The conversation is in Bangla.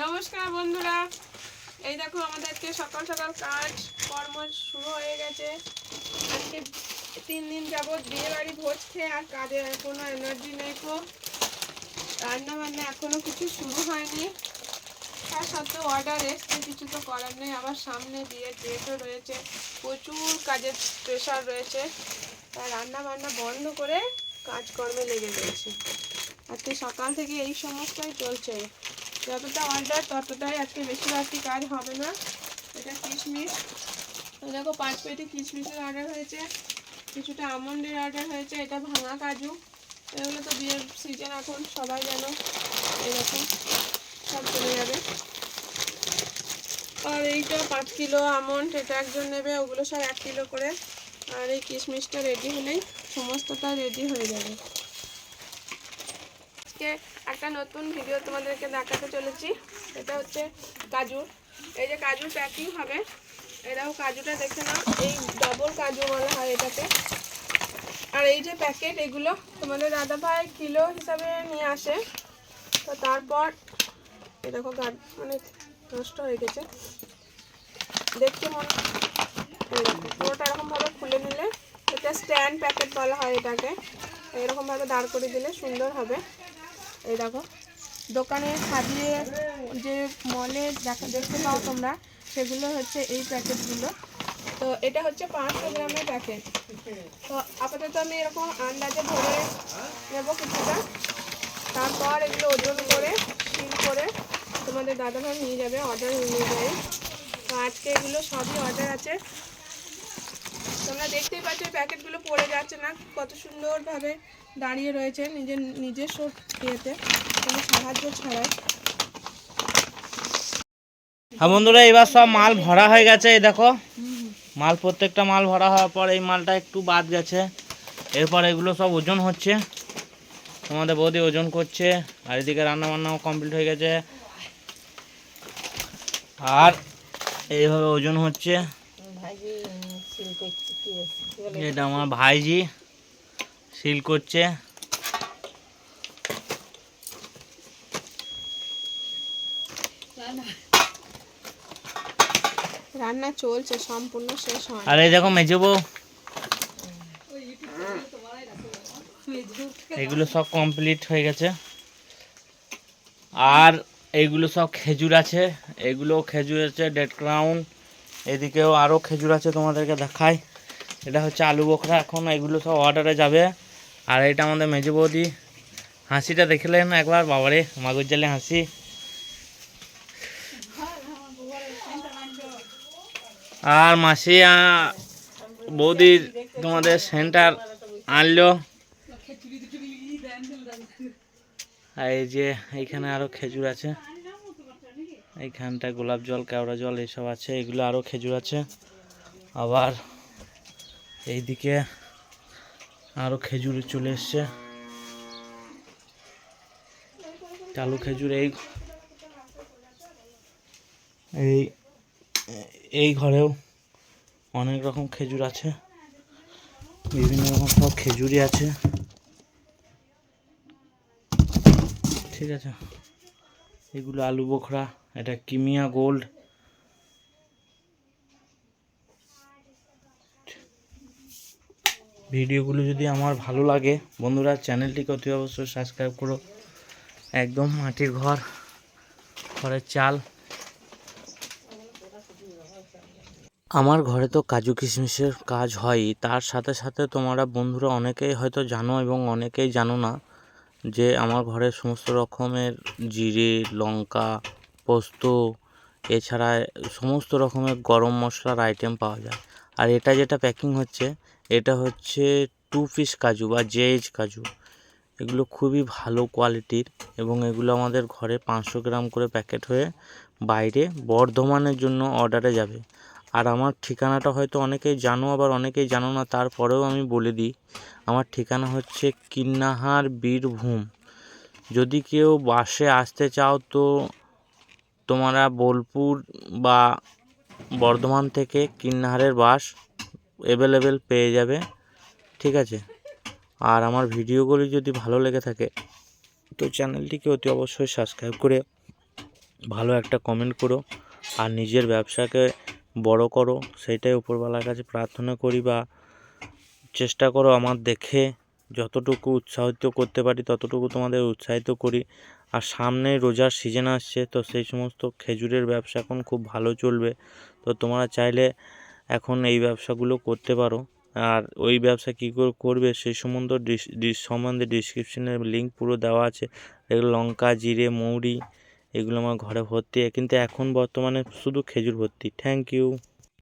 নমস্কার বন্ধুরা। এই দেখো, আমাদেরকে সকাল সকাল কাজ কর্ম শুরু হয়ে গেছে। আজকে তিন দিন যাবৎ বিয়ে বাড়ি ভোজ খেয়ে আর কাজে কোনো এনার্জি নেই কো রান্না বান্না এখনও কিছু শুরু হয়নি। তার সত্ত্বেও অর্ডার এসছে, কিছু তো করার নেই। আবার সামনে বিয়ের ডেটও রয়েছে। প্রচুর কাজের প্রেশার রয়েছে। তাই রান্না বান্না বন্ধ করে কাজকর্মে লেগে রয়েছে আজকে সকাল থেকে এই সমস্যাই চলছে। যতটা অর্ডার ততটাই আজকে বেশি বাড়তি কাজ হবে না। এটা কিশমিশ। দেখো, পাঁচ পেটি কিশমিশের অর্ডার হয়েছে। কিছুটা আমন্ডের অর্ডার হয়েছে। এটা ভাঙা কাজু। এগুলো তো বিয়ের সিজন এখন, সবাই যেন এরকম সব চলে যাবে। আর এইটা পাঁচ কিলো আমন্ড, এটা একজন নেবে। ওগুলো সব এক কিলো করে। আর এই কিশমিশটা রেডি হলেই সমস্তটা রেডি হয়ে যাবে। আজকে একটা নতুন ভিডিও তোমাদেরকে দেখাতে চলেছি। এটা হচ্ছে কাজুর এই যে কাজুর প্যাকিং হবে। এরাও কাজুটা দেখে নাও। এই ডবল কাজু বলা হয় এটাকে। আর এই যে প্যাকেট এগুলো তোমাদের দাদা ভাই কিলো হিসাবে নিয়ে আসে। তো তারপর এ দেখো গাছ মানে নষ্ট হয়ে গেছে। দেখতে মনে পুরোটা এরকমভাবে খুলে নিলে, এটা স্ট্যান্ড প্যাকেট বলা হয় এটাকে। এরকমভাবে দাঁড় করে দিলে সুন্দর হবে। এই দেখো, দোকানে সাজিয়ে যে মলে দেখা দেখতে পাও তোমরা, সেগুলো হচ্ছে এই প্যাকেটগুলো। তো এটা হচ্ছে পাঁচশো গ্রামের প্যাকেট। তো আপাতত আমি এরকম আন্দাজে ভরে নেব কিছুটা। তারপর এগুলো ওজন করে সিল করে তোমাদের দাদাভাই নিয়ে যাবে অর্ডার অনুযায়ী। তো আজকে এগুলো সবই অর্ডার আছে। দেখতেই পাচ্ছ প্যাকেটগুলো পড়ে যাচ্ছে না। কত সুন্দরভাবে দাঁড়িয়ে রয়েছে নিজের নিজস্ব ইয়েতে, কোনো সাহায্য ছাড়াই। হ্যাঁ বন্ধুরা, এবার সব মাল ভরা হয়ে গেছে, এই দেখো। মাল, প্রত্যেকটা মাল ভরা হওয়ার পর এই মালটা একটু বাদ গেছে। এরপর এগুলো সব ওজন হচ্ছে। তোমাদের বৌদি ওজন করছে, আর এদিকে রান্না বান্নাও কমপ্লিট হয়ে গেছে। আর এইভাবে ওজন হচ্ছে। এটা আমার ভাইজি সিল করছে। রান্না চলছে সম্পূর্ণ শেষ হয় আর দেখো মেজো বউ। এগুলো সব কমপ্লিট হয়ে গেছে। আর এইগুলো সব খেজুর আছে। এগুলো খেজুর আছে ডেড ক্রাউন এদিকেও আরও খেজুর আছে তোমাদেরকে দেখাই। এটা হচ্ছে আলু বোখরা। এখন এগুলো সব অর্ডারে যাবে। আর এটা আমাদের মেজো বৌদি। হাসিটা দেখলেন একবার? বাবারে, মাগুর জালে হাসি। আর মাসি বৌদির তোমাদের সেন্টার আনলো। এই যে এইখানে আরও খেজুর আছে। এইখানটা গোলাপ জল, কেওড়া জল, এসব আছে। এগুলো আরও খেজুর আছে। আবার এইদিকে আরও খেজুর চলে এসছে। কালো খেজুর, এই এই এই ঘরেও অনেক রকম খেজুর আছে। বিভিন্ন রকম সব খেজুরই আছে। ঠিক আছে। এগুলো আলু বোখরা, এটা কিমিয়া গোল্ড। ভিডিওগুলো যদি আমার ভালো লাগে, বন্ধুরা চ্যানেলটিকে অতি অবশ্যই সাবস্ক্রাইব করো। একদম মাটির ঘর, ঘরের চাল। আমার ঘরে তো কাজু কিশমিশের কাজ হয়ই, তার সাথে সাথে তোমরা বন্ধুরা অনেকেই হয়তো জানো এবং অনেকেই জানো না যে আমার ঘরে সমস্ত রকমের জিরে, লঙ্কা, পোস্ত, এছাড়া সমস্ত রকমের গরম মশলার আইটেম পাওয়া যায়। আর এটা যেটা প্যাকিং হচ্ছে এটা হচ্ছে টু পিস কাজু বা জেজ কাজু। এগুলো খুবই ভালো কোয়ালিটির এবং এগুলো আমাদের ঘরে পাঁচশো গ্রাম করে প্যাকেট হয়ে বাইরে বর্ধমানের জন্য অর্ডারে যাবে। আর আমার ঠিকানাটা হয়তো অনেকেই জানো, আবার অনেকেই জানো না, তারপরেও আমি বলে দিই। আমার ঠিকানা হচ্ছে কিন্নাহার বীরভূম। যদি কেউ বাসে আসতে চাও তো তোমরা বোলপুর বা বর্ধমান থেকে কিন্নাহারের বাস অ্যাভেলেবেল পেয়ে যাবে, ঠিক আছে? আর আমার ভিডিওগুলি যদি ভালো লেগে থাকে, তো চ্যানেলটিকে অতি অবশ্যই সাবস্ক্রাইব করে ভালো একটা কমেন্ট করো, আর নিজের ব্যবসাকে বড় করো সেইটাই উপরওয়ালার কাছে প্রার্থনা করি বা চেষ্টা করো আমার দেখে যতটুকু উৎসাহিত করতে পারি, ততটুকু তোমাদের উৎসাহিত করি। আর সামনে রোজার সিজন আসছে, তো সেই সমস্ত খেজুরের ব্যবসা এখন খুব ভালো চলবে, তো তোমরা চাইলে এখন এই ব্যবসাগুলো করতে পারো। আর ওই ব্যবসা কী করে, করবে সেই সম্বন্ধে সম্বন্ধে ডিসক্রিপশনে লিঙ্ক পুরো দেওয়া আছে। এগুলো লঙ্কা, জিরে, মৌরি, এগুলো আমার ঘরে ভর্তি। কিন্তু এখন বর্তমানে শুধু খেজুর ভর্তি। Thank you